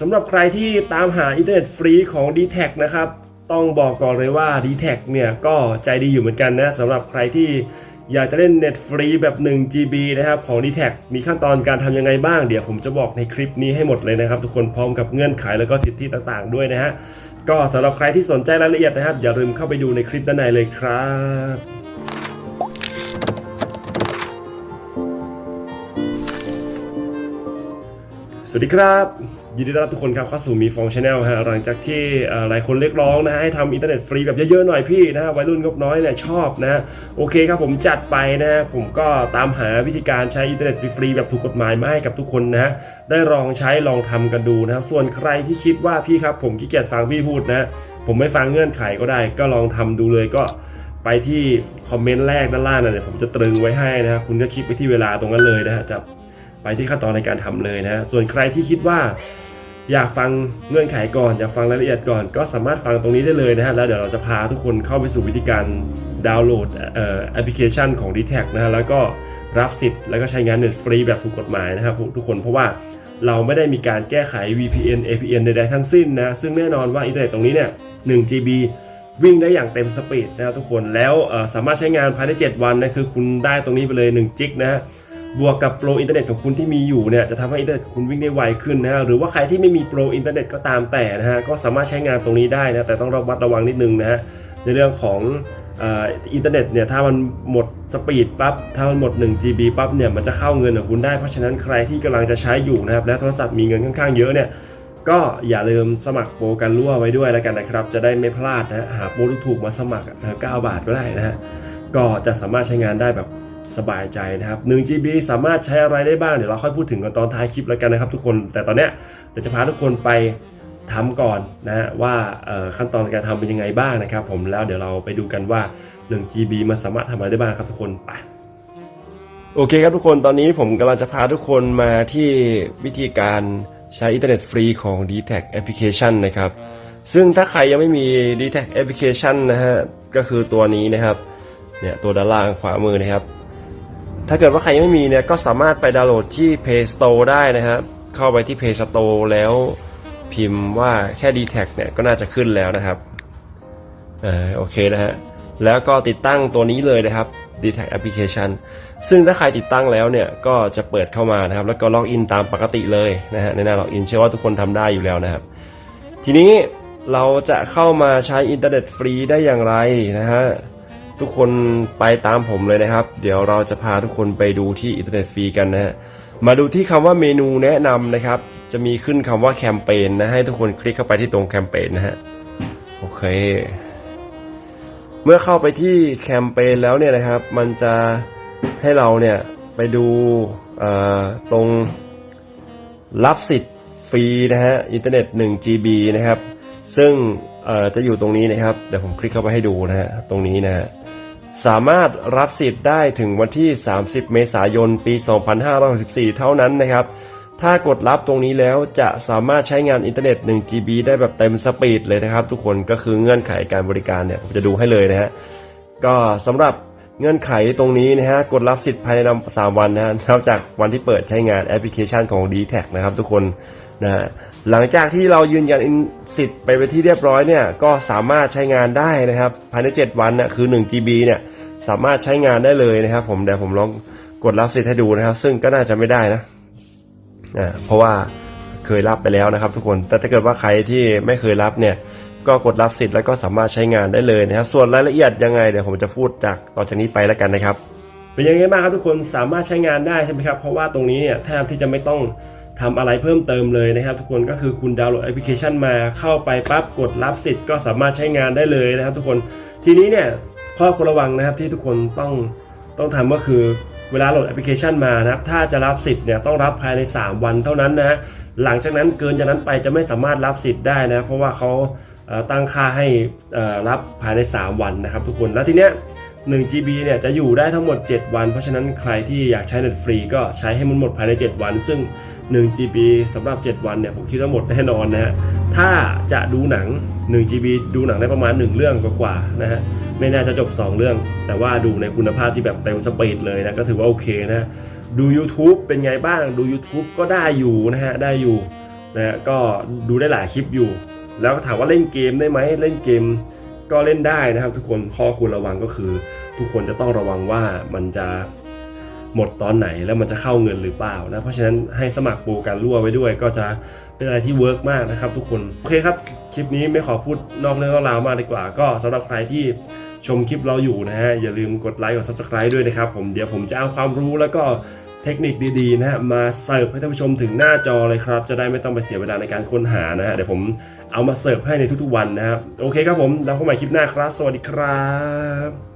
สำหรับใครที่ตามหาอินเทอร์เน็ตฟรีของ d t แทนะครับ ต้องบอกก่อนเลยว่า d t แทเนี่ยก็ใจดีอยู่เหมือนกันนะสำหรับใครที่อยากจะเล่นเน็ตฟรีแบบ 1 GB นะครับของ d t แทมีขั้นตอนการทำยังไงบ้าง เดี๋ยวผมจะบอกในคลิปนี้ให้หมดเลยนะครับ ทุกคนพร้อมกับเงื่อนไขแล้วก็สิทธิต่างๆ ด้วยนะฮะก็สำหรับใครที่สนใจรายละเอียดนะครับ อย่าลืมเข้าไปดูในคลิปด้านในเลยครับสวัสดีครับ ยินดีต้อนรับทุกคนครับเข้าสู่มีฟองชาแนลฮะหลังจากที่หลายคนเรียกร้องนะฮะให้ทำอินเทอร์เน็ตฟรีแบบเยอะๆหน่อยพี่นะฮะวัยรุ่นงบน้อยเนี่ยชอบนะโอเคครับผมจัดไปนะฮะผมก็ตามหาวิธีการใช้อินเทอร์เน็ตฟรีๆแบบถูกกฎหมายมาให้กับทุกคนนะฮะได้ลองใช้ลองทำกันดูนะครับส่วนใครที่คิดว่าพี่ครับผมขี้เกียจฟังพี่พูดนะผมไม่ฟังเงื่อนไขก็ได้ ก็ลองทำดูเลยก็ไปที่คอมเมนต์แรกด้านล่างนะเดี๋ยวผมจะตรึงไว้ให้นะฮะคุณก็คลิกไปที่เวลาตรงนั้นเลยนะฮะจะ ไปที่ขั้นตอนในการทำเลยนะฮะส่วนใครที่คิดว่า อยากฟังเงื่อนไขก่อนอยากฟังรายละเอียดก่อน ก็สามารถฟังตรงนี้ได้เลยนะฮะแล้วเดี๋ยวเราจะพาทุกคนเข้าไปสู่วิธีการดาวน์โหลดแอปพลิเคชันของ d t แทนะฮะแล้วก็รับสิทธิ์แล้วก็ใช้งานเน็ตฟรีแบบถูกกฎหมายนะครับทุกคนเพราะว่าเราไม่ได้มีการแก้ไข VPN APN ใดๆทั้งสิ้นนะซึ่งแน่นอนว่าอินเทอร์เน็ตตรงนี้เนี่ย 1 GB วิ่งได้อย่างเต็มสปีดนะครับทุกคนแล้วสามารถใช้งานภายใน 7 วันนะคือคุณได้ตรงนี้ไปเลย1จิกนะฮะ บวกกับโปรอินเทอร์เน็ตของคุณที่มีอยู่เนี่ยจะทำให้อินเทอร์เน็ตของคุณวิ่งได้ไวขึ้นนะฮะหรือว่าใครที่ไม่มีโปรอินเทอร์เน็ตก็ตามแต่นะฮะก็สามารถใช้งานตรงนี้ได้นะแต่ต้องระมัดระวังนิดนึงนะฮะในเรื่องของอ่ออินเทอร์เน็ตเนี่ยถ้ามันหมดสปีดปั๊บถ้ามันหมด 1 GB ปั๊บเนี่ยมันจะเข้าเงินของคุณได้เพราะฉะนั้นใครที่กำลังจะใช้อยู่นะครับและโทรศัพท์มีเงินค่อนข้างเยอะเนี่ยก็อย่าลืมสมัครโปรกันรั่วไว้ด้วยแล้วกันนะครับ จะได้ไม่พลาดนะหาโปรถูกๆมาสมัคร9บาทก็ได้นะฮะก็จะสามารถใช้งานได้แบบ สบายใจนะครับ 1 GB สามารถใช้อะไรได้บ้าง เดี๋ยวเราค่อยพูดถึงกันตอนท้ายคลิปแล้วกันนะครับทุกคน แต่ตอนเนี้ยเดี๋ยวจะพาทุกคนไปทำก่อนนะว่าขั้นตอนการทำเป็นยังไงบ้างนะครับ ผมแล้วเดี๋ยวเราไปดูกันว่า 1 GB มันสามารถทำอะไรได้บ้างครับทุกคนไปโอเคครับทุกคนตอนนี้ผมกำลังจะพาทุกคนมาที่วิธีการใช้อินเทอร์เน็ตฟรีของ d t แท Application นะครับ ซึ่งถ้าใครยังไม่มี d t แท Application นะฮะก็คือตัวนี้นะครับเนี่ยตัวด้านล่างขวามือนะครับ ถ้าเกิดว่าใครยังไม่มีเนี่ยก็สามารถไปดาวน์โหลดที่ Play Store ได้นะครับ เข้าไปที่ Play Store แล้วพิมพ์ว่าแค่ d t แทเนี่ยก็น่าจะขึ้นแล้วนะครับเออโอเคนะฮะแล้วก็ติดตั้งตัวนี้เลยนะครับ d t แท Application ซึ่งถ้าใครติดตั้งแล้วเนี่ยก็จะเปิดเข้ามานะครับ แล้วก็ล็อกอินตามปกติเลยนะฮะในหน้าล็อกอินเชื่อว่าทุกคนทำได้อยู่แล้วนะครับ ทีนี้เราจะเข้ามาใช้อินเทอร์เน็ตฟรีได้อย่างไรนะฮะ ทุกคนไปตามผมเลยนะครับ เดี๋ยวเราจะพาทุกคนไปดูที่อินเทอร์เน็ตฟรีกันนะฮะมาดูที่คำว่าเมนูแนะนำนะครับ จะมีขึ้นคำว่าแคมเปญนะให้ทุกคนคลิกเข้าไปที่ตรงแคมเปญนะฮะโอเค เมื่อเข้าไปที่แคมเปญแล้วเนี่ยนะครับ มันจะให้เราเนี่ยไปดูตรงรับสิทธิ์ฟรีนะฮะอินเทอร์เน็ต 1 GB นะครับ ซึ่งจะอยู่ตรงนี้นะครับ เดี๋ยวผมคลิกเข้าไปให้ดูนะฮะตรงนี้นะฮะ สามารถรับสิทธิ์ได้ถึงวันที่ 30 เมษายน ปี 2564 เท่านั้นนะครับ ถ้ากดรับตรงนี้แล้วจะสามารถใช้งานอินเทอร์เน็ต 1 GB ได้แบบเต็มสปีดเลยนะครับ ทุกคนก็คือเงื่อนไขการบริการเนี่ย ผมจะดูให้เลยนะฮะ ก็สำหรับเงื่อนไขตรงนี้นะฮะ กดรับสิทธิ์ภายในสามวันนะฮะนับจากวันที่เปิดใช้งานแอปพลิเคชันของ d t แทนะครับทุกคน นะฮะหลังจากที่เรายืนยันสิทธิ์ไปเป็นที่เรียบร้อยเนี่ยก็สามารถใช้งานได้นะครับภายใน 7 วันนะคือ 1 GB เนี่ยสามารถใช้งานได้เลยนะครับ ผมเดี๋ยวผมลองกดรับสิทธิ์ให้ดูนะครับ ซึ่งก็น่าจะไม่ได้นะอ่าเพราะว่าเคยรับไปแล้วนะครับ ทุกคนแต่ถ้าเกิดว่าใครที่ไม่เคยรับเนี่ยก็กดรับสิทธิ์แล้วก็สามารถใช้งานได้เลยนะครับ ส่วนรายละเอียดยังไงเดี๋ยวผมจะพูดจากต่อจากนี้ไปแล้วกันนะครับเป็นยังไงบ้างครับทุกคนสามารถใช้งานได้ใช่ไหมครับเพราะว่าตรงนี้เนี่ยแทบที่จะไม่ต้อง ทำอะไรเพิ่มเติมเลยนะครับ ทุกคนก็คือคุณดาวน์โหลดแอปพลิเคชันมาเข้าไปปั๊บกดรับสิทธิ์ก็สามารถใช้งานได้เลยนะครับ ทุกคนทีนี้เนี่ยข้อควรระวังนะครับที่ทุกคนต้องต้องทำก็คือเวลาโหลดแอปพลิเคชันมานะครับ ถ้าจะรับสิทธิ์เนี่ยต้องรับภายใน 3 วันเท่านั้นนะหลังจากนั้นเกินจากนั้นไปจะไม่สามารถรับสิทธิ์ได้นะเพราะว่าเขาตั้งค่าให้รับภายใน 3 วันนะครับ ทุกคนแล้วทีเนี้ย 1 GB เนี่ยจะอยู่ได้ทั้งหมด 7 วัน เพราะฉะนั้นใครที่อยากใช้เน็ตฟรีก็ใช้ให้มันหมดภายใน 7 วัน ซึ่ง 1 GB สำหรับ 7 วันเนี่ยผมคิดว่าหมดแน่นอนนะฮะ ถ้าจะดูหนัง 1 GB ดูหนังได้ประมาณ 1 เรื่องกว่าๆนะฮะ ไม่น่าจะจบ 2 เรื่อง แต่ว่าดูในคุณภาพที่แบบเต็มสปีดเลยนะ ก็ถือว่าโอเคนะดู YouTube เป็นไงบ้าง ดู YouTube ก็ได้อยู่นะฮะ ได้อยู่นะฮะก็ดูได้หลายคลิปอยู่ แล้วก็ถามว่าเล่นเกมได้ไหมเล่นเกม ก็เล่นได้นะครับทุกคนข้อควรระวังก็คือ ทุกคนจะต้องระวังว่ามันจะหมดตอนไหนแล้วมันจะเข้าเงินหรือเปล่านะเพราะฉะนั้นให้สมัครโปรการรั่วไว้ด้วย ก็จะเป็นอะไรที่เวิร์กมากนะครับ ทุกคนโอเคครับคลิปนี้ไม่ขอพูดนอกเรื่องราวมากดีกว่า ก็สำหรับใครที่ชมคลิปเราอยู่นะฮะอย่าลืมกดไลค์กด subscribe ด้วยนะครับผมเดี๋ยวผมจะเอาความรู้แล้วก็เทคนิคดีๆนะฮะมาเสิร์ฟให้ท่านผู้ชมถึงหน้าจอเลยครับ จะได้ไม่ต้องไปเสียเวลาในการค้นหานะฮะเดี๋ยวผม เอามาเสิร์ฟให้ในทุกๆวันนะครับ โอเคครับผม แล้วพบใหม่คลิปหน้าครับ สวัสดีครับ